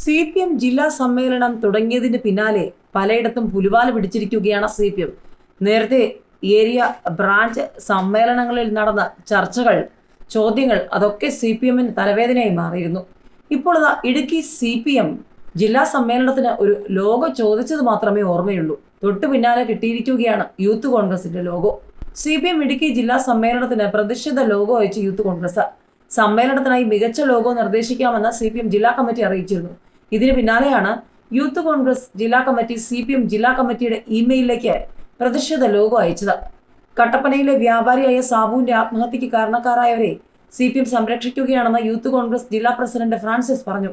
C P M ജില്ലാ സമ്മേളനം തുടങ്ങിയതിന് പിന്നാലെ പലയിടത്തും പുലിവാല പിടിച്ചിരിക്കുകയാണ് സി പി എം. നേരത്തെ ഏരിയ ബ്രാഞ്ച് സമ്മേളനങ്ങളിൽ നടന്ന ചർച്ചകൾ ചോദ്യങ്ങൾ അതൊക്കെ സി പി എമ്മിന് തലവേദനയായി മാറിയിരുന്നു. ഇപ്പോൾ ഇടുക്കി സി പി എം ജില്ലാ സമ്മേളനത്തിന് ഒരു ലോഗോ ചോദിച്ചത് മാത്രമേ ഓർമ്മയുള്ളൂ. തൊട്ടു പിന്നാലെ കിട്ടിയിരിക്കുകയാണ് യൂത്ത് കോൺഗ്രസിന്റെ logo. C P M Idukki ജില്ലാ സമ്മേളനത്തിന് പ്രതിഷേധ ലോഗോ അയച്ച് യൂത്ത് കോൺഗ്രസ് സമ്മേളനത്തിനായി മികച്ച ലോഗോ നിർദ്ദേശിക്കാമെന്ന് സി പി എം ജില്ലാ കമ്മിറ്റി അറിയിച്ചിരുന്നു. ഇതിന് പിന്നാലെയാണ് യൂത്ത് കോൺഗ്രസ് ജില്ലാ കമ്മിറ്റി സി പി എം ജില്ലാ കമ്മിറ്റിയുടെ ഇമെയിലിലേക്ക് പ്രതിഷേധ ലോഗോ അയച്ചത്. കട്ടപ്പനയിലെ വ്യാപാരിയായ സാബുവിന്റെ ആത്മഹത്യക്ക് കാരണക്കാരായവരെ സി പി എം സംരക്ഷിക്കുകയാണെന്ന് യൂത്ത് കോൺഗ്രസ് ജില്ലാ പ്രസിഡന്റ് ഫ്രാൻസിസ് പറഞ്ഞു.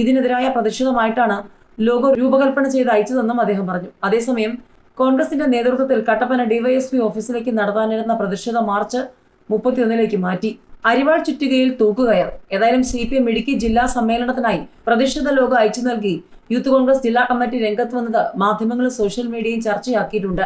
ഇതിനെതിരായ പ്രതിഷേധമായിട്ടാണ് ലോഗോ രൂപകൽപ്പന ചെയ്ത് അയച്ചതെന്നും അദ്ദേഹം പറഞ്ഞു. അതേസമയം കോൺഗ്രസിന്റെ നേതൃത്വത്തിൽ കട്ടപ്പന ഡിവൈഎസ്പി ഓഫീസിലേക്ക് നടത്താനിരുന്ന പ്രതിഷേധ മാർച്ച് മുപ്പത്തിയൊന്നിലേക്ക് മാറ്റി. അരിവാൾ ചുറ്റികയിൽ തൂക്കുകയർ ഏതായാലും സി പി എം ഇടുക്കി ജില്ലാ സമ്മേളനത്തിനായി പ്രതിഷേധ ലോഗോ അയച്ചു നൽകി. യൂത്ത് കോൺഗ്രസ് ജില്ലാ കമ്മിറ്റി രംഗത്ത് വന്നത് മാധ്യമങ്ങളും സോഷ്യൽ മീഡിയയും ചർച്ചയാക്കിയിട്ടുണ്ട്.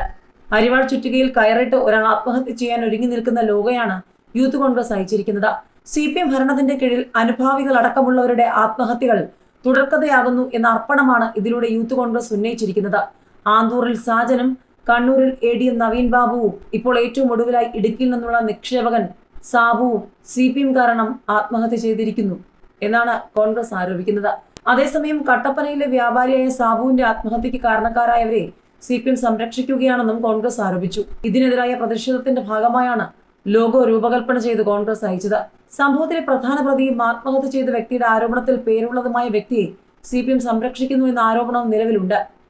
അരിവാൾ ചുറ്റികയിൽ കയറിട്ട് ഒരാൾ ആത്മഹത്യ ചെയ്യാൻ ഒരുങ്ങി നിൽക്കുന്ന ലോഗോയാണ് യൂത്ത് കോൺഗ്രസ് അയച്ചിരിക്കുന്നത് സി പി എം ഭരണത്തിന്റെ കീഴിൽ അനുഭാവികൾ അടക്കമുള്ളവരുടെ ആത്മഹത്യകൾ തുടർക്കഥയാകുന്നു എന്ന അർപ്പണമാണ് ഇതിലൂടെ യൂത്ത് കോൺഗ്രസ് ഉന്നയിച്ചിരിക്കുന്നത്. ആന്തൂറിൽ സാജനും കണ്ണൂരിൽ എ ഡി എം നവീൻ ബാബുവും ഇപ്പോൾ ഏറ്റവും ഒടുവിലായി ഇടുക്കിയിൽ നിന്നുള്ള നിക്ഷേപകൻ സാബുവും സി പി എം കാരണം ആത്മഹത്യ ചെയ്തിരിക്കുന്നു എന്നാണ് കോൺഗ്രസ് ആരോപിക്കുന്നത്. അതേസമയം കട്ടപ്പനയിലെ വ്യാപാരിയായ സാബുവിന്റെ ആത്മഹത്യക്ക് കാരണക്കാരായവരെ സി പി എം സംരക്ഷിക്കുകയാണെന്നും കോൺഗ്രസ് ആരോപിച്ചു. ഇതിനെതിരായ പ്രതിഷേധത്തിന്റെ ഭാഗമായാണ് ലോഗോ രൂപകൽപ്പന ചെയ്ത് കോൺഗ്രസ് അയച്ചത്. സംഭവത്തിലെ പ്രധാന പ്രതിയും ആത്മഹത്യ ചെയ്ത വ്യക്തിയുടെ ആരോപണത്തിൽ പേരുള്ളതുമായ വ്യക്തിയെ സി പി എം സംരക്ഷിക്കുന്നു എന്ന ആരോപണവും നിലവിലുണ്ട്.